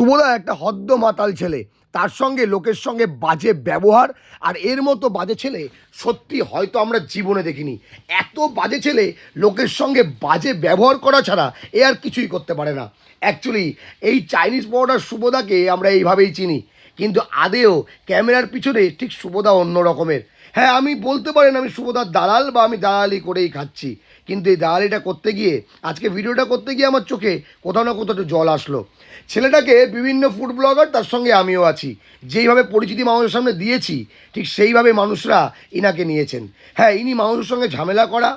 শুভদা একটা হদ্দ মাতাল ছেলে। তার সঙ্গে লোকের সঙ্গে বাজে ব্যবহার, আর এর মতো বাজে ছেলে সত্যি হয়তো আমরা জীবনে দেখিনি। এত বাজে ছেলে লোকের সঙ্গে বাজে ব্যবহার করা ছাড়া এ আর কিছুই করতে পারে না। অ্যাকচুয়ালি এই চাইনিজ পাউডার শুভদাকে আমরা এইভাবেই চিনি। কিন্তু আদেও ক্যামেরার পিছনে ঠিক শুভদা অন্য রকমের। হ্যাঁ আমি বলতে পারেন আমি শুভদার দালাল বা আমি দালালি করেই খাচ্ছি। কিন্তু এই দালালিটা করতে গিয়ে, আজকে ভিডিওটা করতে গিয়ে আমার চোখে কোথাও না কোথাও জল আসলো। ছেলেটাকে বিভিন্ন ফুড ব্লগার তার সঙ্গে আমিও আছি। যেইভাবে পরিচিতি মানুষের সামনে দিয়েছি, ঠিক সেইভাবে মানুষরা ইনাকে নিয়েছেন। হ্যাঁ ইনি মানুষের সঙ্গে ঝামেলা করা,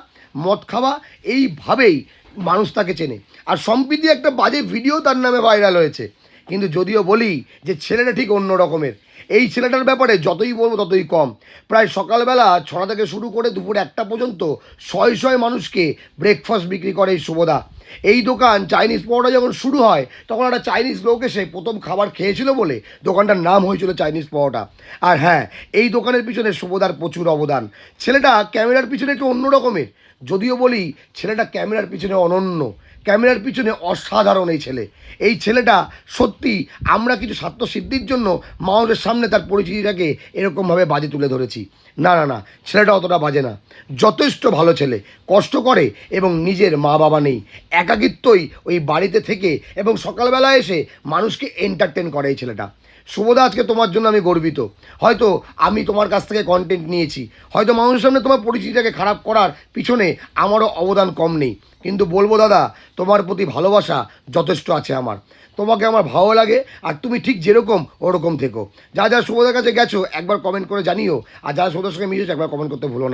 মদ খাওয়া, এইভাবেই মানুষ তাকে চেনে। আর সম্প্রীতি একটা বাজে ভিডিও তার নামে ভাইরাল হয়েছে। কিন্তু যদিও বলি যে ছেলেটা ঠিক অন্য রকমের। এই ছেলেটার ব্যাপারে যতই বলব ততই কম। প্রায় সকালবেলা ছটা থেকে শুরু করে দুপুর একটা পর্যন্ত শয় শয় মানুষকে ব্রেকফাস্ট বিক্রি করে এই শুভদা এই দোকান চাইনিজ পরোটা যখন শুরু হয়, তখন একটা চাইনিজ লোক এসে প্রথম খাবার খেয়েছিল বলে দোকানটার নাম হয়েছিল চাইনিজ পরোটা। আর হ্যাঁ এই দোকানের পিছনে শুভদার প্রচুর অবদান। ছেলেটা ক্যামেরার পিছনে একটু অন্য রকমের। যদিও বলি ছেলেটা ক্যামেরার পিছনে অনন্য। ক্যামেরার পিছনে অসাধারণ এই ছেলে। এই ছেলেটা সত্যি আমরা কিছু স্বার্থ সিদ্ধির জন্য মানুষের সামনে তার পরিচিতিটাকে এরকমভাবে বাজে তুলে ধরেছি। না না না, ছেলেটা অতটা বাজে না। যথেষ্ট ভালো ছেলে, কষ্ট করে এবং নিজের মা বাবা নেই। একাকিত্বই ওই বাড়িতে থেকে এবং সকালবেলা এসে মানুষকে এন্টারটেন করে এই ছেলেটা। শুভদা আজকে তোমার জন্য আমি গর্বিত। হয়তো আমি তোমার কাছ থেকে কন্টেন্ট নিয়েছি। হয়তো মানুষের সামনে তোমার পরিচিতিটাকে খারাপ করার পিছনে আমারও অবদান কম নেই। কিন্তু বলব দাদা, তোমার প্রতি ভালোবাসা যথেষ্ট আছে আমার। তোমাকে আমার ভালো লাগে, আর তুমি ঠিক যেরকম, ওরকম থেকো। যা যা শুভদার কাছে গেছো, একবার কমেন্ট করে জানিও। আর যারা শুভদার সঙ্গে মিশেছো একবার কমেন্ট করতে ভুলো না।